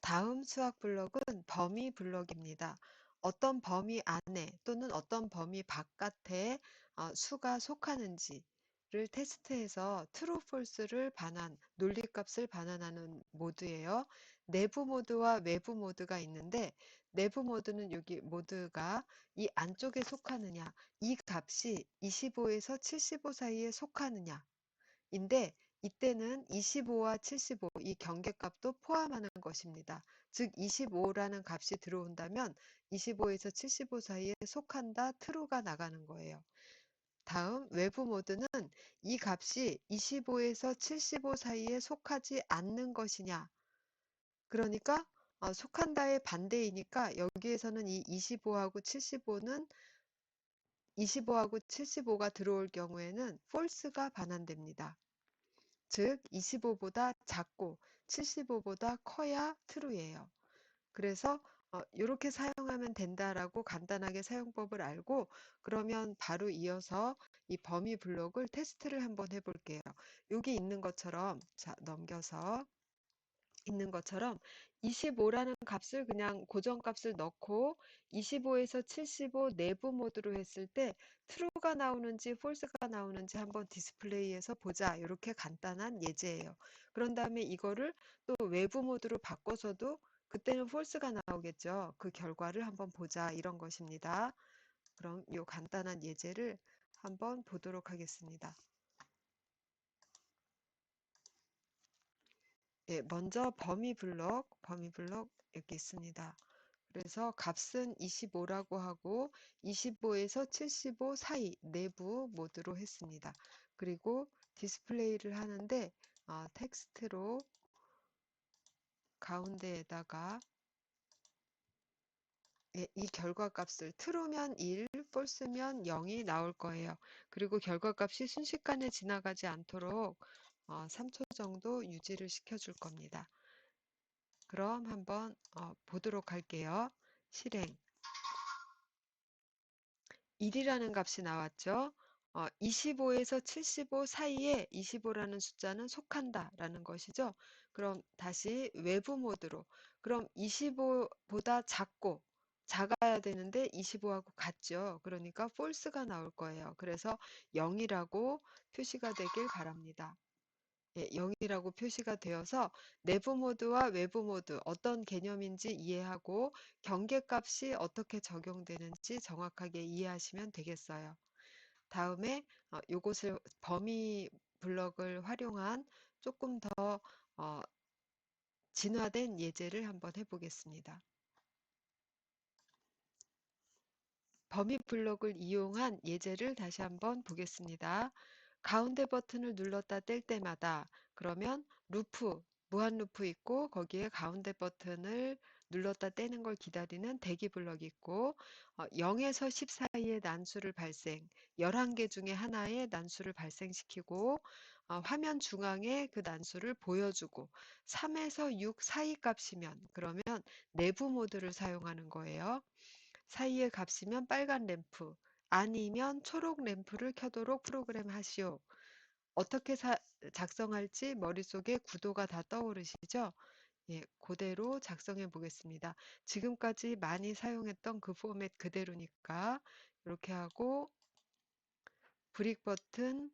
다음 수학 블록은 범위 블록입니다. 어떤 범위 안에 또는 어떤 범위 바깥에 어, 수가 속하는지를 테스트해서 true, false를 반환, 논리값을 반환하는 모드예요. 내부 모드와 외부 모드가 있는데 내부 모드는 여기 모드가 이 안쪽에 속하느냐, 이 값이 25에서 75 사이에 속하느냐 인데 이때는 25와 75, 이 경계값도 포함하는 것입니다. 즉 25라는 값이 들어온다면 25에서 75 사이에 속한다, true가 나가는 거예요. 다음 외부 모드는 이 값이 25에서 75 사이에 속하지 않는 것이냐. 그러니까 어, 속한다의 반대이니까 여기에서는 이 25하고 75는 25하고 75가 들어올 경우에는 false가 반환됩니다. 즉 25보다 작고 75보다 커야 true예요. 그래서 어, 이렇게 사용하면 된다라고 간단하게 사용법을 알고 그러면 바로 이어서 이 범위 블록을 테스트를 한번 해볼게요. 여기 있는 것처럼 자 넘겨서 있는 것처럼 25라는 값을 그냥 고정값을 넣고 25에서 75 내부 모드로 했을 때 true가 나오는지 false가 나오는지 한번 디스플레이에서 보자 이렇게 간단한 예제예요. 그런 다음에 이거를 또 외부 모드로 바꿔서도 그때는 false가 나오겠죠. 그 결과를 한번 보자 이런 것입니다. 그럼 이 간단한 예제를 한번 보도록 하겠습니다. 예, 먼저 범위 블록, 범위 블록 여기 있습니다. 그래서 값은 25라고 하고 25에서 75 사이 내부 모드로 했습니다. 그리고 디스플레이를 하는데 어, 텍스트로 가운데에다가 예, 이 결과값을 true면 1, false면 0이 나올 거예요. 그리고 결과값이 순식간에 지나가지 않도록 어, 3초 정도 유지를 시켜줄 겁니다. 그럼 한번 어, 보도록 할게요. 실행 1이라는 값이 나왔죠. 어, 25에서 75 사이에 25라는 숫자는 속한다 라는 것이죠. 그럼 다시 외부 모드로 그럼 25보다 작고 작아야 되는데 25하고 같죠. 그러니까 false가 나올 거예요. 그래서 0이라고 표시가 되길 바랍니다. 예, 0이라고 표시가 되어서 내부 모드와 외부 모드 어떤 개념인지 이해하고 경계값이 어떻게 적용되는지 정확하게 이해하시면 되겠어요. 다음에 어, 요것을 범위 블럭을 활용한 조금 더 어, 진화된 예제를 한번 해보겠습니다. 범위 블럭을 이용한 예제를 다시 한번 보겠습니다. 가운데 버튼을 눌렀다 뗄 때마다 그러면 루프, 무한 루프 있고 거기에 가운데 버튼을 눌렀다 떼는 걸 기다리는 대기 블럭이 있고 어, 0에서 10 사이의 난수를 발생 11개 중에 하나의 난수를 발생시키고 어, 화면 중앙에 그 난수를 보여주고 3에서 6 사이 값이면 그러면 내부 모드를 사용하는 거예요. 사이의 값이면 빨간 램프 아니면 초록 램프를 켜도록 프로그램 하시오. 어떻게 사, 작성할지 머릿속에 구도가 다 떠오르시죠? 예, 그대로 작성해 보겠습니다. 지금까지 많이 사용했던 그 포맷 그대로니까 이렇게 하고 브릭 버튼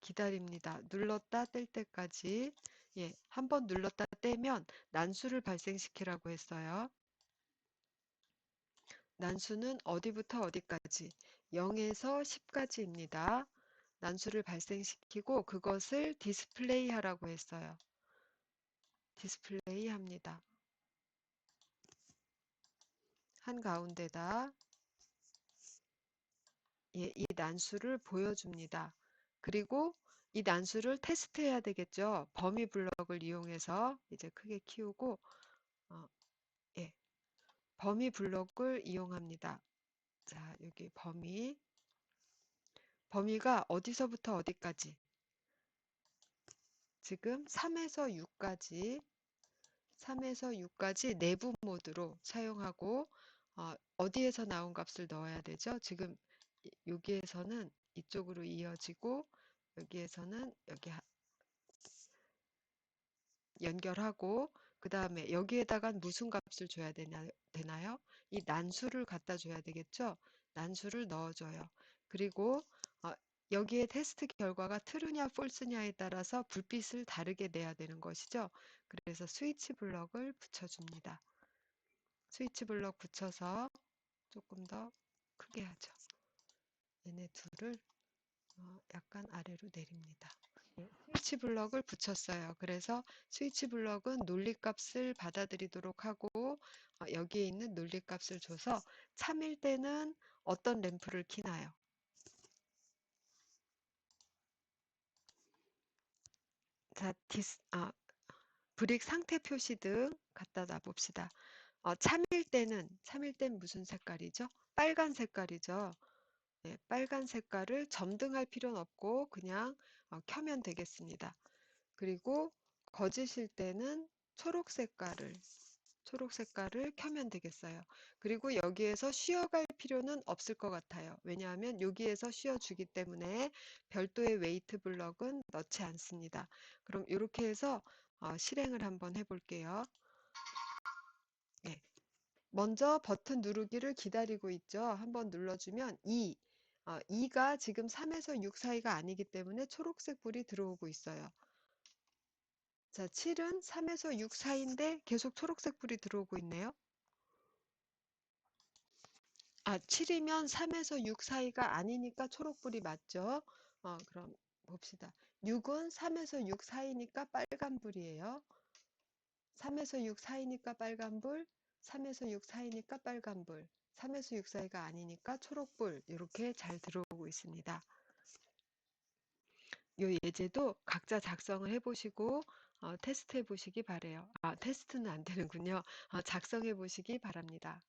기다립니다. 눌렀다 뗄 때까지 예, 한번 눌렀다 떼면 난수를 발생시키라고 했어요. 난수는 어디부터 어디까지 0에서 10까지입니다. 난수를 발생시키고 그것을 디스플레이 하라고 했어요. 디스플레이 합니다. 한가운데다 예, 이 난수를 보여줍니다. 그리고 이 난수를 테스트해야 되겠죠. 범위 블럭을 이용해서 이제 크게 키우고 어, 예, 범위 블록을 이용합니다. 자, 여기 범위. 범위가 어디서부터 어디까지? 지금 3에서 6까지 3에서 6까지 내부 모드로 사용하고 어, 디에서 나온 값을 넣어야 되죠? 지금 여기에서는 이쪽으로 이어지고 여기에서는 여기 연결하고 그 다음에 여기에다가 무슨 값을 줘야 되냐, 되나요? 이 난수를 갖다 줘야 되겠죠? 난수를 넣어줘요. 그리고 어, 여기에 테스트 결과가 트루냐 폴스냐에 따라서 불빛을 다르게 내야 되는 것이죠. 그래서 스위치 블럭을 붙여줍니다. 스위치 블럭 붙여서 조금 더 크게 하죠. 얘네 둘을 어, 약간 아래로 내립니다. 스위치 블럭을 붙였어요. 그래서 스위치 블럭은 논리값을 받아들이도록 하고 어, 여기에 있는 논리값을 줘서 참일 때는 어떤 램프를 키나요? 자, 디스, 아, 브릭 상태 표시 등 갖다 놔봅시다. 어, 참일 때는 참일 땐 무슨 색깔이죠? 빨간 색깔이죠. 네, 빨간 색깔을 점등할 필요는 없고 그냥 어, 켜면 되겠습니다. 그리고 거짓일 때는 초록 색깔을 초록 색깔을 켜면 되겠어요. 그리고 여기에서 쉬어갈 필요는 없을 것 같아요. 왜냐하면 여기에서 쉬어주기 때문에 별도의 웨이트 블럭은 넣지 않습니다. 그럼 이렇게 해서 어, 실행을 한번 해볼게요. 네. 먼저 버튼 누르기를 기다리고 있죠. 한번 눌러주면 2. 어, 2가 지금 3에서 6 사이가 아니기 때문에 초록색 불이 들어오고 있어요. 자, 7은 3에서 6 사이인데 계속 초록색 불이 들어오고 있네요. 아, 7이면 3에서 6 사이가 아니니까 초록불이 맞죠? 어, 그럼 봅시다. 6은 3에서 6 사이니까 빨간불이에요. 3에서 6 사이니까 빨간불, 3에서 6 사이니까 빨간불, 3에서 6 사이가 아니니까 초록불 이렇게 잘 들어오고 있습니다. 이 예제도 각자 작성을 해보시고 어, 테스트 해보시기 바래요. 아, 테스트는 안 되는군요. 어, 작성해 보시기 바랍니다.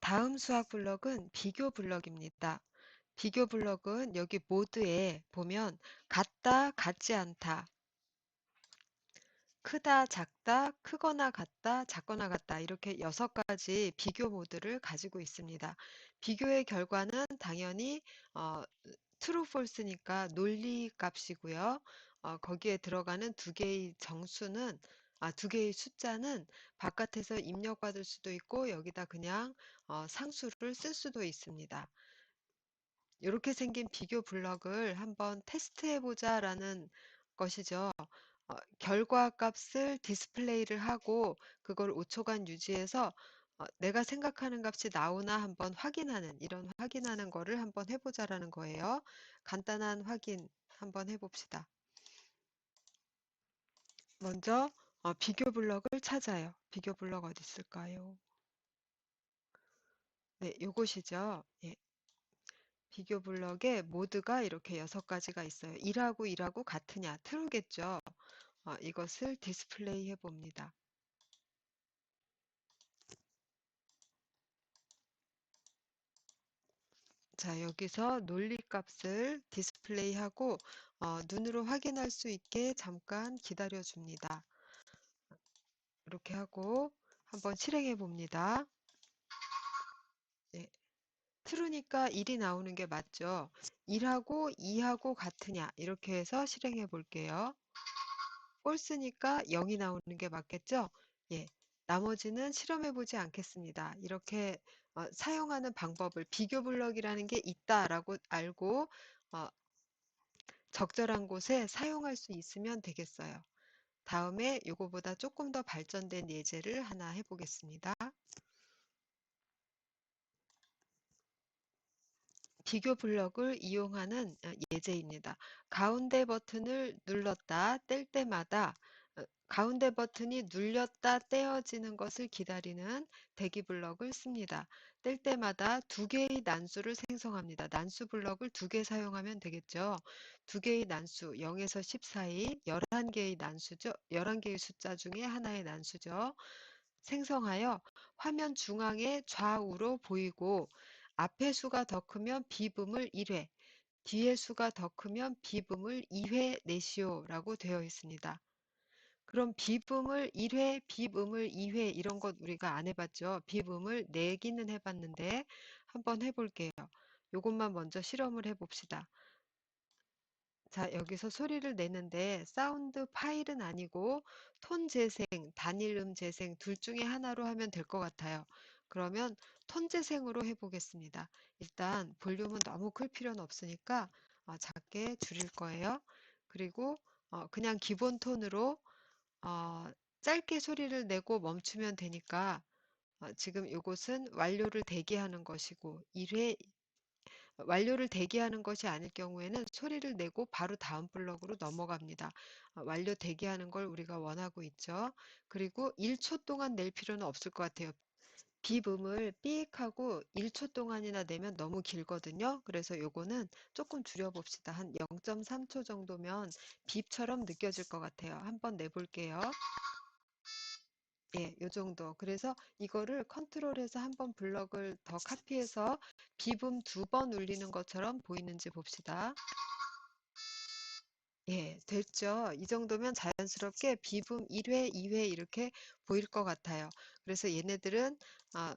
다음 수학 블럭은 비교 블럭입니다. 비교 블럭은 여기 모드에 보면 같다, 같지 않다, 크다, 작다, 크거나 같다, 작거나 같다 이렇게 여섯 가지 비교 모드를 가지고 있습니다. 비교의 결과는 당연히 어, true, false니까 논리 값이고요. 어, 거기에 들어가는 두 개의 정수는 아, 두 개의 숫자는 바깥에서 입력받을 수도 있고 여기다 그냥 어, 상수를 쓸 수도 있습니다. 이렇게 생긴 비교 블럭을 한번 테스트해 보자 라는 것이죠. 어, 결과 값을 디스플레이를 하고 그걸 5초간 유지해서 어, 내가 생각하는 값이 나오나 한번 확인하는 이런 확인하는 거를 한번 해보자라는 거예요. 간단한 확인 한번 해봅시다. 먼저 어, 비교 블럭을 찾아요. 비교 블럭 어디 있을까요? 네, 요것이죠. 예. 비교 블럭에 모드가 이렇게 여섯 가지가 있어요. 1하고 1하고 같으냐? 트루겠죠. 어, 이것을 디스플레이 해 봅니다. 자, 여기서 논리값을 디스플레이하고 어, 눈으로 확인할 수 있게 잠깐 기다려 줍니다. 이렇게 하고 한번 실행해 봅니다. 네. 트루니까 1이 나오는 게 맞죠? 1하고 2하고 같으냐 이렇게 해서 실행해 볼게요. 꼴스니까 0이 나오는 게 맞겠죠? 예. 나머지는 실험해 보지 않겠습니다. 이렇게 어, 사용하는 방법을 비교 블럭이라는 게 있다라고 알고 어, 적절한 곳에 사용할 수 있으면 되겠어요. 다음에 이거보다 조금 더 발전된 예제를 하나 해보겠습니다. 비교 블럭을 이용하는 어, 예제입니다. 가운데 버튼을 눌렀다 뗄 때마다 어, 가운데 버튼이 눌렸다 떼어지는 것을 기다리는 대기 블럭을 씁니다. 뗄 때마다 두 개의 난수를 생성합니다. 난수 블럭을 두 개 사용하면 되겠죠. 두 개의 난수 0에서 10 사이 11개의 난수죠. 11개의 숫자 중에 하나의 난수죠. 생성하여 화면 중앙에 좌우로 보이고 앞의 수가 더 크면 비음을 1회, 뒤의 수가 더 크면 비음을 2회 내시오 라고 되어 있습니다. 그럼 비음을 1회, 비음을 2회 이런 것 우리가 안 해봤죠. 비음을 내기는 해봤는데 한번 해볼게요. 이것만 먼저 실험을 해봅시다. 자, 여기서 소리를 내는데 사운드 파일은 아니고 톤 재생, 단일음 재생 둘 중에 하나로 하면 될 것 같아요. 그러면 톤 재생으로 해보겠습니다. 일단 볼륨은 너무 클 필요는 없으니까 어, 작게 줄일 거예요. 그리고 어, 그냥 기본 톤으로 어, 짧게 소리를 내고 멈추면 되니까 어, 지금 이곳은 완료를 대기하는 것이고 1회 완료를 대기하는 것이 아닐 경우에는 소리를 내고 바로 다음 블럭으로 넘어갑니다. 어, 완료 대기하는 걸 우리가 원하고 있죠. 그리고 1초 동안 낼 필요는 없을 것 같아요. 빕음을 삑 하고 1초 동안이나 내면 너무 길거든요. 그래서 요거는 조금 줄여봅시다. 한 0.3초 정도면 빕처럼 느껴질 것 같아요. 한번 내볼게요. 예, 요 정도. 그래서 이거를 컨트롤해서 한번 블럭을 더 카피해서 빕음 두번 울리는 것처럼 보이는지 봅시다. 예, 됐죠. 이 정도면 자연스럽게 빕음 1회, 2회 이렇게 보일 것 같아요. 그래서 얘네들은 아,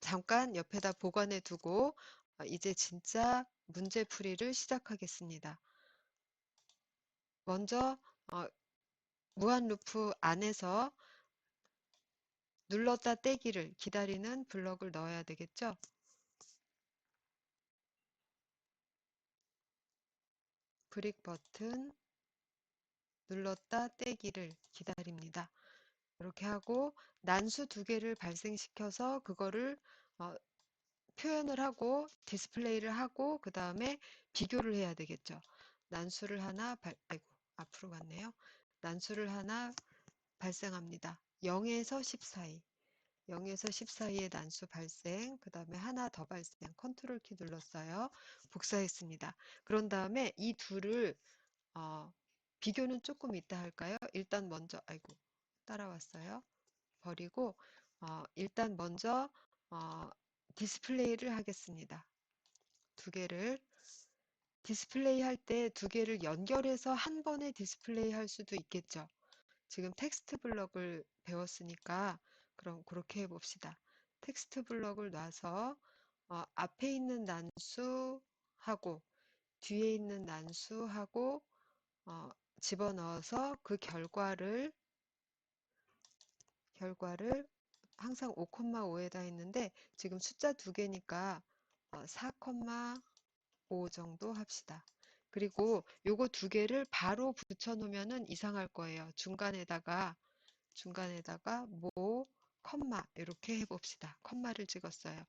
잠깐 옆에다 보관해 두고 어, 이제 진짜 문제풀이를 시작하겠습니다. 먼저 어, 무한 루프 안에서 눌렀다 떼기를 기다리는 블럭을 넣어야 되겠죠? 브릭 버튼 눌렀다 떼기를 기다립니다. 이렇게 하고 난수 두 개를 발생시켜서 그거를 어, 표현을 하고 디스플레이를 하고 그 다음에 비교를 해야 되겠죠. 난수를 하나 발, 아이고 앞으로 갔네요. 난수를 하나 발생합니다. 0에서 10 사이. 0에서 10 사이의 난수 발생, 그 다음에 하나 더 발생, 컨트롤 키 눌렀어요. 복사했습니다. 그런 다음에 이 둘을 어, 비교는 조금 이따 할까요? 일단 먼저, 아이고, 따라왔어요. 버리고, 어, 일단 먼저 어, 디스플레이를 하겠습니다. 두 개를 디스플레이 할 때 두 개를 연결해서 한 번에 디스플레이 할 수도 있겠죠. 지금 텍스트 블럭을 배웠으니까 그럼 그렇게 해봅시다. 텍스트 블럭을 놔서 어, 앞에 있는 난수하고 뒤에 있는 난수하고 어, 집어넣어서 그 결과를 결과를 항상 5,5에다 했는데 지금 숫자 두 개니까 어, 4,5 정도 합시다. 그리고 요거 두 개를 바로 붙여 놓으면은 이상할 거예요. 중간에다가 중간에다가 모, 컴마 이렇게 해봅시다. 컴마를 찍었어요.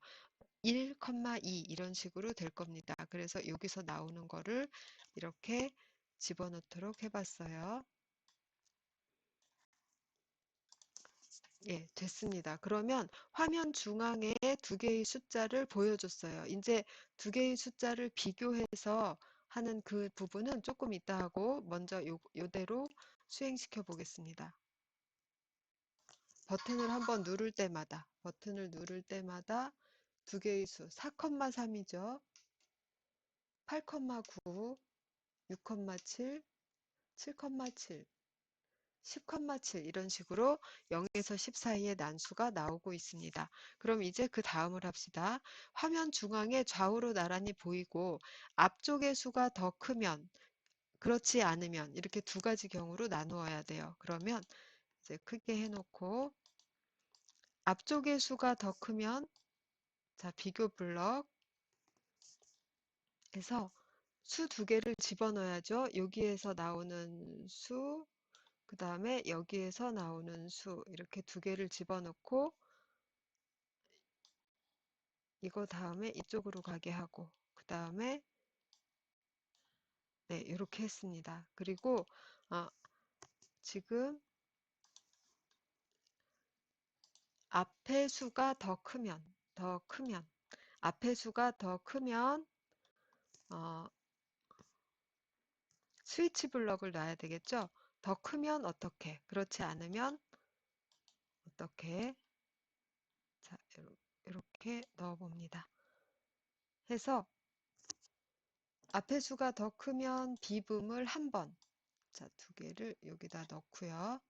1, 2 이런 식으로 될 겁니다. 그래서 여기서 나오는 거를 이렇게 집어넣도록 해봤어요. 예, 됐습니다. 그러면 화면 중앙에 두 개의 숫자를 보여줬어요. 이제 두 개의 숫자를 비교해서 하는 그 부분은 조금 이따 하고 먼저 요, 요대로 수행시켜 보겠습니다. 버튼을 한번 누를 때마다 버튼을 누를 때마다 두 개의 수 4,3이죠. 8,9 6,7 7,7 10,7 이런 식으로 0에서 10 사이의 난수가 나오고 있습니다. 그럼 이제 그 다음을 합시다. 화면 중앙에 좌우로 나란히 보이고 앞쪽의 수가 더 크면 그렇지 않으면 이렇게 두 가지 경우로 나누어야 돼요. 그러면 이제 크게 해놓고 앞쪽의 수가 더 크면 자 비교 블럭 에서 수 두 개를 집어넣어야죠. 여기에서 나오는 수, 그 다음에 여기에서 나오는 수 이렇게 두 개를 집어넣고 이거 다음에 이쪽으로 가게 하고 그 다음에 네 이렇게 했습니다. 그리고 어, 지금 앞에 수가 더 크면 더 크면 앞에 수가 더 크면 어, 스위치 블럭을 놔야 되겠죠. 더 크면 어떻게 그렇지 않으면 어떻게 자 이렇게 넣어 봅니다. 해서 앞에 수가 더 크면 비붐을 한 번, 자, 두 개를 여기다 넣고요.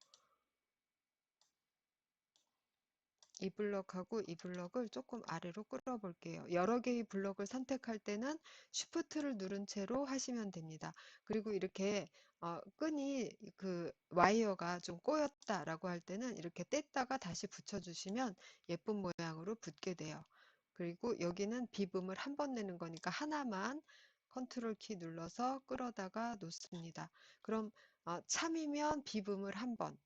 이 블럭하고 이 블럭을 조금 아래로 끌어 볼게요. 여러 개의 블럭을 선택할 때는 Shift를 누른 채로 하시면 됩니다. 그리고 이렇게 어, 끈이 그 와이어가 좀 꼬였다라고 할 때는 이렇게 뗐다가 다시 붙여주시면 예쁜 모양으로 붙게 돼요. 그리고 여기는 비음을 한 번 내는 거니까 하나만 컨트롤 키 눌러서 끌어다가 놓습니다. 그럼 어, 참이면 비음을 한 번,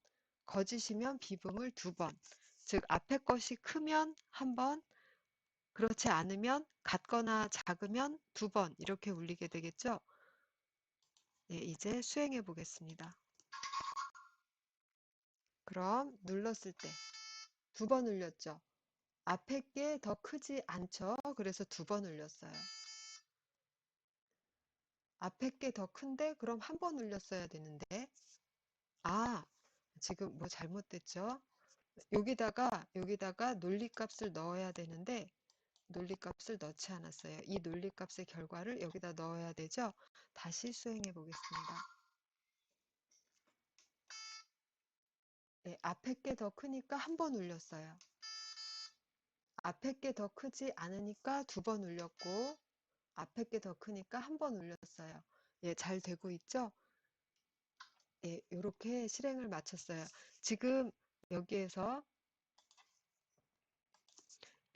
거짓이면 비음을 두 번, 즉 앞에 것이 크면 한 번, 그렇지 않으면 같거나 작으면 두 번 이렇게 울리게 되겠죠. 네, 이제 수행해 보겠습니다. 그럼 눌렀을 때 두 번 울렸죠. 앞에 게 더 크지 않죠. 그래서 두 번 울렸어요. 앞에 게 더 큰데 그럼 한 번 울렸어야 되는데 아 지금 뭐 잘못됐죠? 여기다가 여기다가 논리값을 넣어야 되는데 논리값을 넣지 않았어요. 이 논리값의 결과를 여기다 넣어야 되죠. 다시 수행해 보겠습니다. 네, 앞에 게 더 크니까 한 번 울렸어요. 앞에 게 더 크지 않으니까 두 번 울렸고 앞에 게 더 크니까 한 번 울렸어요. 예, 잘 되고 있죠? 예, 이렇게 실행을 마쳤어요. 지금 여기에서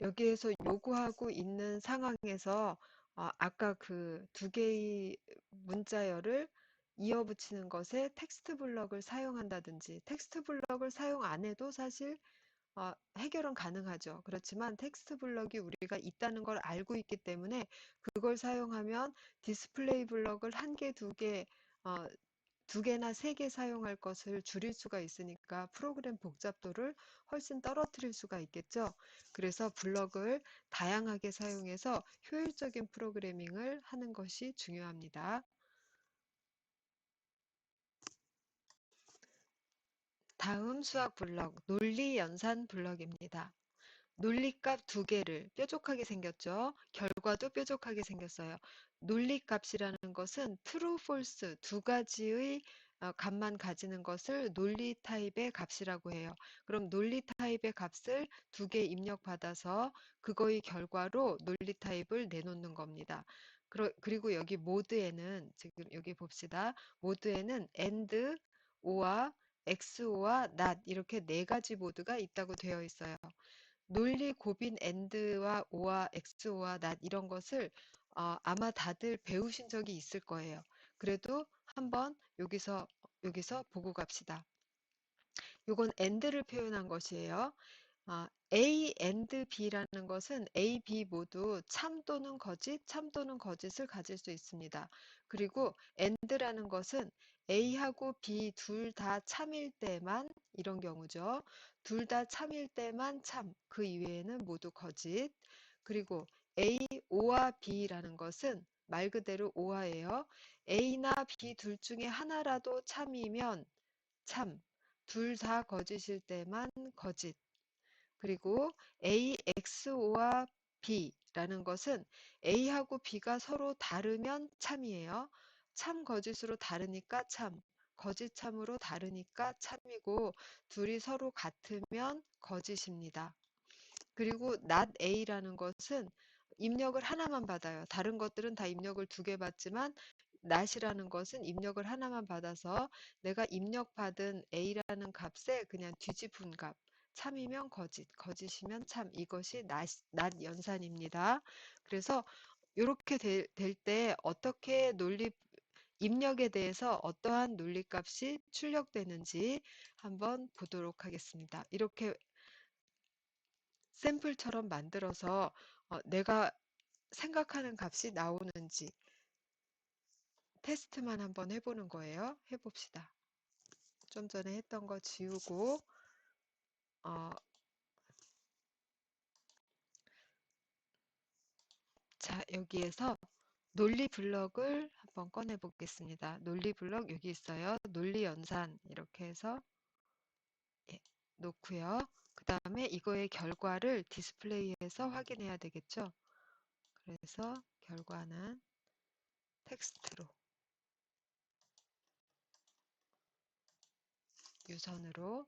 여기에서 요구하고 있는 상황에서 어, 아까 그 두 개의 문자열을 이어붙이는 것에 텍스트 블럭을 사용한다든지 텍스트 블럭을 사용 안 해도 사실 어, 해결은 가능하죠. 그렇지만 텍스트 블럭이 우리가 있다는 걸 알고 있기 때문에 그걸 사용하면 디스플레이 블럭을 한 개, 두 개, 어, 두 개나 세 개 사용할 것을 줄일 수가 있으니까 프로그램 복잡도를 훨씬 떨어뜨릴 수가 있겠죠. 그래서 블럭을 다양하게 사용해서 효율적인 프로그래밍을 하는 것이 중요합니다. 다음 수학 블럭, 논리 연산 블럭입니다. 논리값 두 개를 뾰족하게 생겼죠. 결과도 뾰족하게 생겼어요. 논리값이라는 것은 true, false 두 가지의 어, 값만 가지는 것을 논리 타입의 값이라고 해요. 그럼 논리 타입의 값을 두 개 입력받아서 그거의 결과로 논리 타입을 내놓는 겁니다. 그리고 여기 모드에는 지금 여기 봅시다. 모드에는 AND, OR, XO와 NOT 이렇게 네 가지 모드가 있다고 되어 있어요. 논리 고빈 AND와 O와 XO와 NOT 이런 것을 어, 아마 다들 배우신 적이 있을 거예요. 그래도 한번 여기서 여기서 보고 갑시다. 이건 AND를 표현한 것이에요. 아, A and B라는 것은 A, B 모두 참 또는 거짓, 참 또는 거짓을 가질 수 있습니다. 그리고 AND라는 것은 A하고 B 둘 다 참일 때만 이런 경우죠. 둘 다 참일 때만 참, 그 이외에는 모두 거짓. 그리고 A, O와 B라는 것은 말 그대로 오화예요. A나 B 둘 중에 하나라도 참이면 참, 둘 다 거짓일 때만 거짓. 그리고 A, XO와 B라는 것은 A하고 B가 서로 다르면 참이에요. 참 거짓으로 다르니까 참, 거짓 참으로 다르니까 참이고 둘이 서로 같으면 거짓입니다. 그리고 not A라는 것은 입력을 하나만 받아요. 다른 것들은 다 입력을 두 개 받지만 not이라는 것은 입력을 하나만 받아서 내가 입력받은 A라는 값에 그냥 뒤집은 값, 참이면 거짓, 거짓이면 참 이것이 not 연산입니다. 그래서 이렇게 될 때 어떻게 논리 입력에 대해서 어떠한 논리값이 출력되는지 한번 보도록 하겠습니다. 이렇게 샘플처럼 만들어서 어, 내가 생각하는 값이 나오는지 테스트만 한번 해보는 거예요. 해봅시다. 좀 전에 했던 거 지우고 어, 자 여기에서 논리 블럭을 한번 꺼내 보겠습니다. 논리 블럭 여기 있어요. 논리 연산 이렇게 해서 예, 놓고요. 그 다음에 이거의 결과를 디스플레이에서 확인해야 되겠죠. 그래서 결과는 텍스트로 유선으로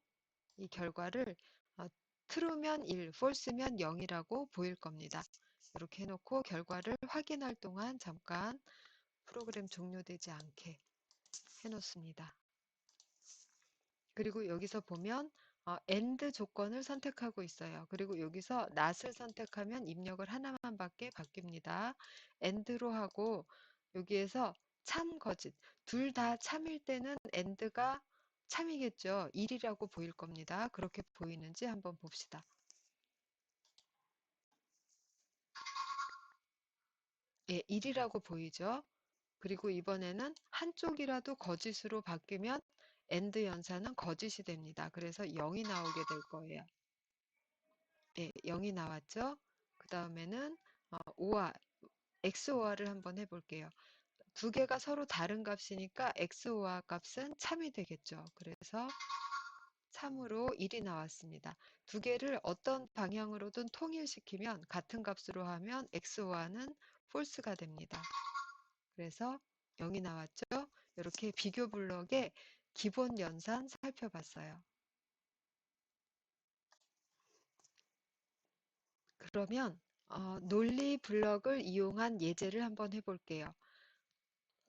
이 결과를 어, true면 1, false면 0이라고 보일 겁니다. 이렇게 해놓고 결과를 확인할 동안 잠깐 프로그램 종료되지 않게 해놓습니다. 그리고 여기서 보면 어, AND 조건을 선택하고 있어요. 그리고 여기서 not을 선택하면 입력을 하나만 밖에 바뀝니다. AND로 하고 여기에서 참, 거짓 둘 다 참일 때는 AND가 참이겠죠. 1이라고 보일 겁니다. 그렇게 보이는지 한번 봅시다. 예, 1이라고 보이죠. 그리고 이번에는 한쪽이라도 거짓으로 바뀌면 AND 연산은 거짓이 됩니다. 그래서 0이 나오게 될 거예요. 예, 0이 나왔죠. 그 다음에는 어, OR, XOR을 한번 해볼게요. 두 개가 서로 다른 값이니까 XOR 값은 참이 되겠죠. 그래서 참으로 1이 나왔습니다. 두 개를 어떤 방향으로든 통일시키면 같은 값으로 하면 XOR는 false가 됩니다. 그래서 0이 나왔죠. 이렇게 비교 블럭의 기본 연산 살펴봤어요. 그러면 어, 논리 블럭을 이용한 예제를 한번 해볼게요.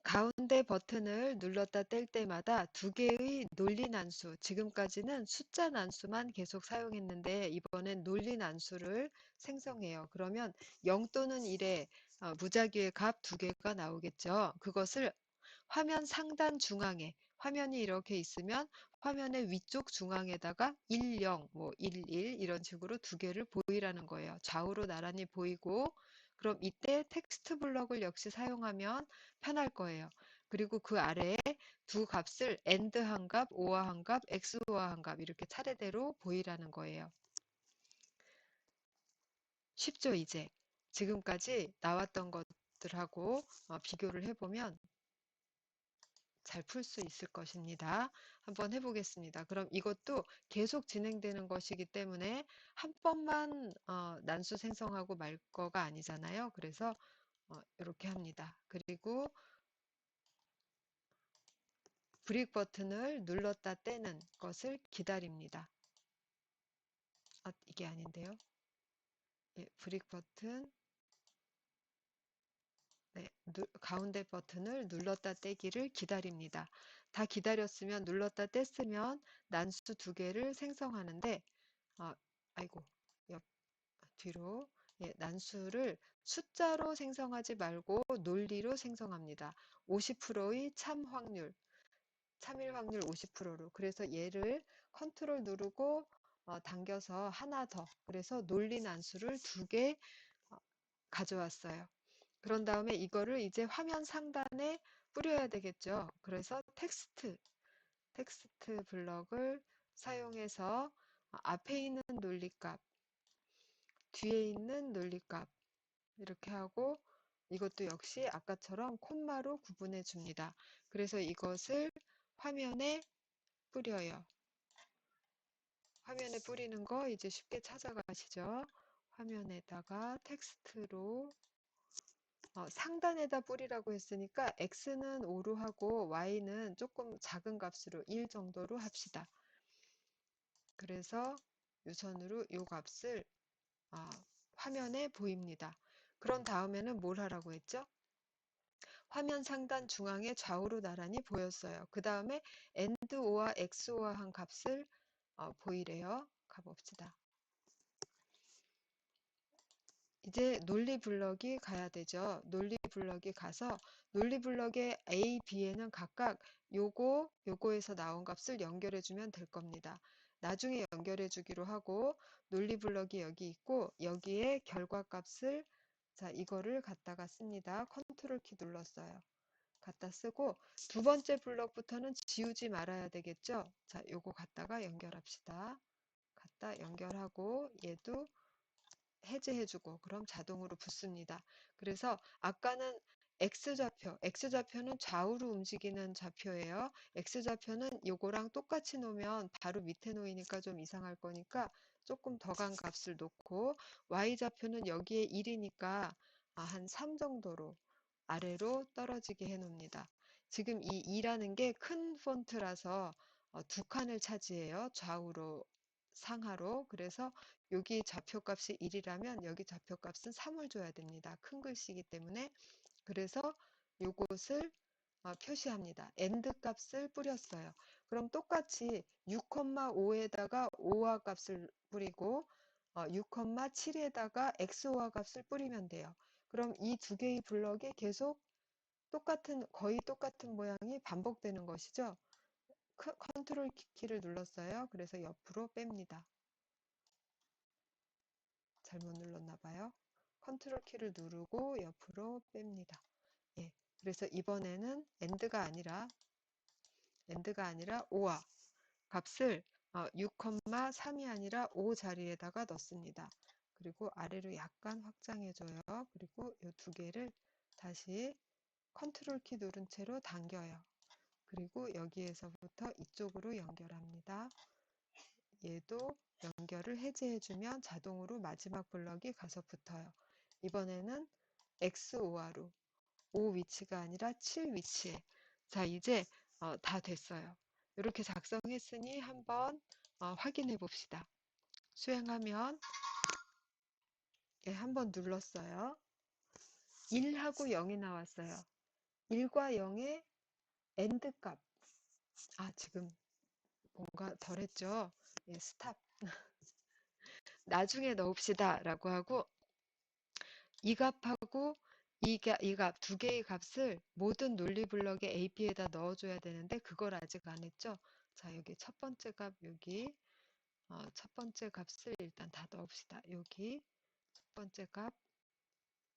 가운데 버튼을 눌렀다 뗄 때마다 두 개의 논리 난수, 지금까지는 숫자 난수만 계속 사용했는데 이번엔 논리 난수를 생성해요. 그러면 0 또는 1의 어, 무작위의 값 두 개가 나오겠죠. 그것을 화면 상단 중앙에 화면이 이렇게 있으면 화면의 위쪽 중앙에다가 1, 0, 뭐 1, 1 이런 식으로 두 개를 보이라는 거예요. 좌우로 나란히 보이고 그럼 이때 텍스트 블럭을 역시 사용하면 편할 거예요. 그리고 그 아래에 두 값을 AND 한 값, OR 한 값, XOR 한값 이렇게 차례대로 보이라는 거예요. 쉽죠 이제 지금까지 나왔던 것들하고 어, 비교를 해보면 잘 풀 수 있을 것입니다. 한번 해보겠습니다. 그럼 이것도 계속 진행되는 것이기 때문에 한 번만 어, 난수 생성하고 말 거가 아니잖아요. 그래서 어, 이렇게 합니다. 그리고 브릭 버튼을 눌렀다 떼는 것을 기다립니다. 아, 이게 아닌데요. 예, 브릭 버튼 네, 누, 가운데 버튼을 눌렀다 떼기를 기다립니다. 다 기다렸으면 눌렀다 뗐으면 난수 두 개를 생성하는데 아, 아이고 옆 뒤로 예, 난수를 숫자로 생성하지 말고 논리로 생성합니다. 50%의 참 확률, 참일 확률 50%로 그래서 얘를 컨트롤 누르고 어, 당겨서 하나 더 그래서 논리 난수를 두개 어, 가져왔어요. 그런 다음에 이거를 이제 화면 상단에 뿌려야 되겠죠. 그래서 텍스트, 텍스트 블럭을 사용해서 앞에 있는 논리값, 뒤에 있는 논리값 이렇게 하고 이것도 역시 아까처럼 콤마로 구분해 줍니다. 그래서 이것을 화면에 뿌려요. 화면에 뿌리는 거 이제 쉽게 찾아가시죠. 화면에다가 텍스트로 어, 상단에다 뿌리라고 했으니까 x는 5로 하고 y는 조금 작은 값으로 1 정도로 합시다. 그래서 유선으로 이 값을 어, 화면에 보입니다. 그런 다음에는 뭘 하라고 했죠? 화면 상단 중앙에 좌우로 나란히 보였어요. 그 다음에 AND OR XOR 한 값을 어, 보이래요. 가봅시다. 이제 논리 블럭이 가야 되죠. 논리 블럭이 가서 논리 블럭의 A, B에는 각각 요거, 요거에서 나온 값을 연결해 주면 될 겁니다. 나중에 연결해 주기로 하고 논리 블럭이 여기 있고 여기에 결과 값을 자 이거를 갖다가 씁니다. 컨트롤 키 눌렀어요. 갖다 쓰고 두 번째 블럭부터는 지우지 말아야 되겠죠. 자 요거 갖다가 연결합시다. 갖다 연결하고 얘도 해제해주고 그럼 자동으로 붙습니다. 그래서 아까는 X좌표, X좌표는 좌우로 움직이는 좌표예요. X좌표는 요거랑 똑같이 놓으면 바로 밑에 놓이니까 좀 이상할 거니까 조금 더 간 값을 놓고 Y좌표는 여기에 1이니까 아, 한 3 정도로 아래로 떨어지게 해 놓습니다. 지금 이 2라는 게 큰 폰트라서 어, 두 칸을 차지해요. 좌우로 상하로 그래서 여기 좌표값이 1이라면 여기 좌표값은 3을 줘야 됩니다. 큰 글씨이기 때문에 그래서 요것을 어, 표시합니다. end 값을 뿌렸어요. 그럼 똑같이 6,5에다가 5화 값을 뿌리고 어, 6,7에다가 x5화 값을 뿌리면 돼요. 그럼 이 두 개의 블럭이 계속 똑같은 거의 똑같은 모양이 반복되는 것이죠. 크- 컨트롤 키- 키를 눌렀어요. 그래서 옆으로 뺍니다. 잘못 눌렀나 봐요. 컨트롤 키를 누르고 옆으로 뺍니다. 예. 그래서 이번에는 end가 아니라 end가 아니라 5와 값을 6,3이 아니라 5 자리에다가 넣습니다. 그리고 아래로 약간 확장해 줘요. 그리고 이 두 개를 다시 컨트롤 키 누른 채로 당겨요. 그리고 여기에서부터 이쪽으로 연결합니다. 얘도 연결을 해제해주면 자동으로 마지막 블럭이 가서 붙어요. 이번에는 X5화로 5 위치가 아니라 7 위치에 자 이제 어, 다 됐어요. 이렇게 작성했으니 한번 어, 확인해 봅시다. 수행하면 예, 한번 눌렀어요. 1하고 0이 나왔어요. 1과 0의 엔드 값. 아, 지금 뭔가 덜했죠? 예, 스탑. 나중에 넣읍시다 라고 하고 이 값하고 이 가- 이 값, 두 개의 값을 모든 논리 블럭에 AP에다 넣어줘야 되는데 그걸 아직 안 했죠? 자, 여기 첫 번째 값 여기 어, 첫 번째 값을 일단 다 넣읍시다. 여기 첫 번째 값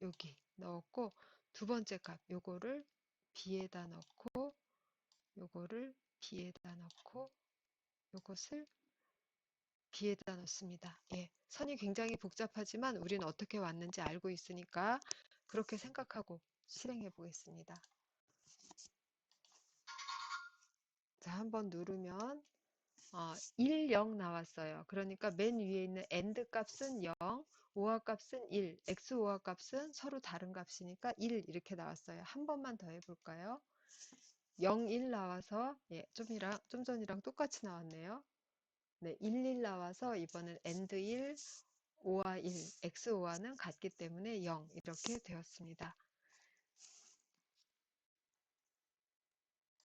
여기 넣었고 두 번째 값 요거를 B에다 넣고 요거를 B에다 넣고 요것을 B에다 넣습니다. 예, 선이 굉장히 복잡하지만 우리는 어떻게 왔는지 알고 있으니까 그렇게 생각하고 실행해 보겠습니다. 자, 한번 누르면 어, 1, 0 나왔어요. 그러니까 맨 위에 있는 end 값은 0, 5화 값은 1, x 5화 값은 서로 다른 값이니까 1 이렇게 나왔어요. 한 번만 더 해볼까요? 0, 1 나와서 예, 좀이랑 좀 전이랑 똑같이 나왔네요. 네, 1, 1 나와서 이번엔 end 1, 5와 1, x 5와는 같기 때문에 0 이렇게 되었습니다.